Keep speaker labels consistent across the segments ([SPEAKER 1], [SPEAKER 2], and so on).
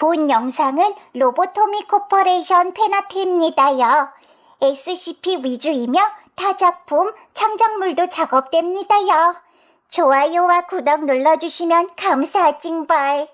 [SPEAKER 1] 본 영상은 로보토미 코퍼레이션 페나트입니다요. SCP 위주이며 타 작품, 창작물도 작업됩니다요. 좋아요와 구독 눌러주시면 감사하징벌.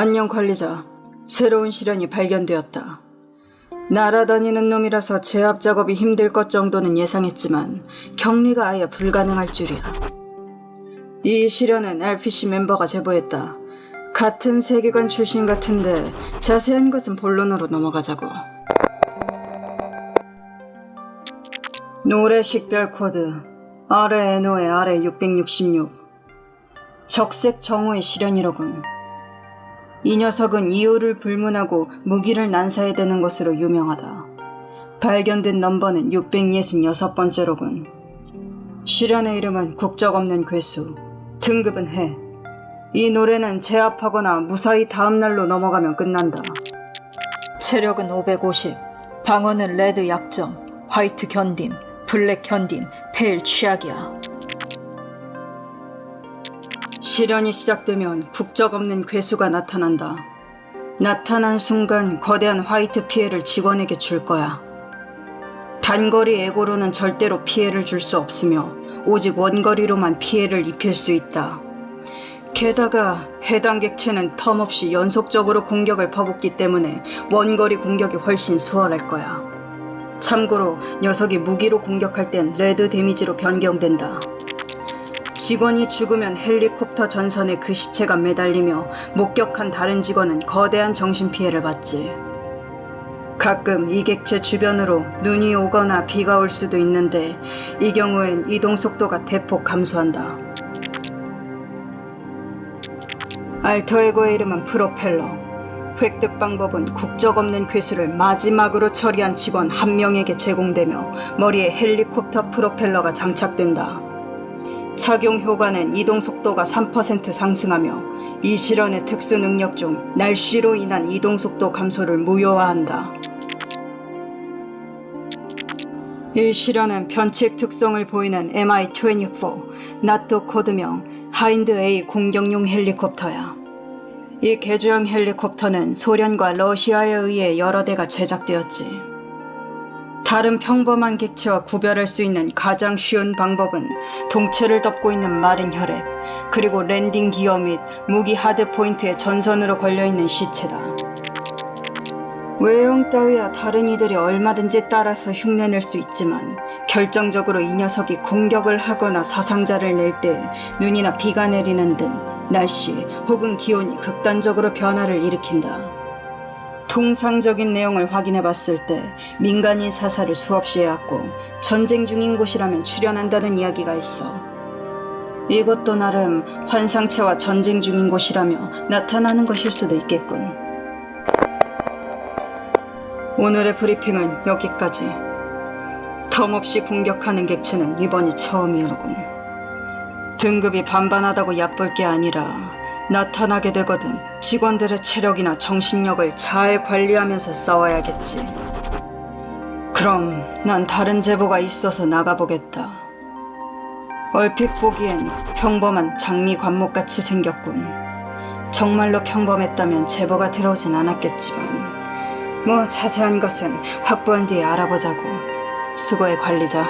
[SPEAKER 2] 안녕 관리자. 새로운 시련이 발견되었다. 날아다니는 놈이라서 제압 작업이 힘들 것 정도는 예상했지만 격리가 아예 불가능할 줄이야. 이 시련은 LPC 멤버가 제보했다. 같은 세계관 출신 같은데 자세한 것은 본론으로 넘어가자고. 노래 식별 코드 RNO의 R666 적색 정오의 시련이로군. 이 녀석은 이유를 불문하고 무기를 난사해야 되는 것으로 유명하다. 발견된 넘버는 666번째로군. 시련의 이름은 국적 없는 괴수. 등급은 해. 이 노래는 제압하거나 무사히 다음날로 넘어가면 끝난다. 체력은 550. 방어는 레드 약점. 화이트 견딤. 블랙 견딤. 페일 취약이야. 시련이 시작되면 국적 없는 괴수가 나타난다. 나타난 순간 거대한 화이트 피해를 직원에게 줄 거야. 단거리 에고로는 절대로 피해를 줄 수 없으며 오직 원거리로만 피해를 입힐 수 있다. 게다가 해당 객체는 텀없이 연속적으로 공격을 퍼붓기 때문에 원거리 공격이 훨씬 수월할 거야. 참고로 녀석이 무기로 공격할 땐 레드 데미지로 변경된다. 직원이 죽으면 헬리콥터 전선에 그 시체가 매달리며 목격한 다른 직원은 거대한 정신 피해를 받지. 가끔 이 객체 주변으로 눈이 오거나 비가 올 수도 있는데 이 경우엔 이동 속도가 대폭 감소한다. 알터에고의 이름은 프로펠러. 획득 방법은 국적 없는 괴수를 마지막으로 처리한 직원 한 명에게 제공되며 머리에 헬리콥터 프로펠러가 장착된다. 착용 효과는 이동 속도가 3% 상승하며 이 실현의 특수 능력 중 날씨로 인한 이동 속도 감소를 무효화한다. 이 실현은 변칙 특성을 보이는 MI-24 나토 코드명 하인드 A 공격용 헬리콥터야. 이 개조형 헬리콥터는 소련과 러시아에 의해 여러 대가 제작되었지. 다른 평범한 객체와 구별할 수 있는 가장 쉬운 방법은 동체를 덮고 있는 마른 혈액, 그리고 랜딩 기어 및 무기 하드 포인트의 전선으로 걸려있는 시체다. 외형 따위야 다른 이들이 얼마든지 따라서 흉내낼 수 있지만 결정적으로 이 녀석이 공격을 하거나 사상자를 낼 때 눈이나 비가 내리는 등 날씨 혹은 기온이 극단적으로 변화를 일으킨다. 통상적인 내용을 확인해 봤을 때 민간인 사살을 수없이 해왔고 전쟁 중인 곳이라면 출연한다는 이야기가 있어. 이것도 나름 환상체와 전쟁 중인 곳이라며 나타나는 것일 수도 있겠군. 오늘의 브리핑은 여기까지. 텀없이 공격하는 객체는 이번이 처음이로군. 등급이 반반하다고 얕볼 게 아니라 나타나게 되거든 직원들의 체력이나 정신력을 잘 관리하면서 싸워야겠지. 그럼 난 다른 제보가 있어서 나가보겠다. 얼핏 보기엔 평범한 장미 관목같이 생겼군. 정말로 평범했다면 제보가 들어오진 않았겠지만 뭐 자세한 것은 확보한 뒤에 알아보자고. 수고해 관리자.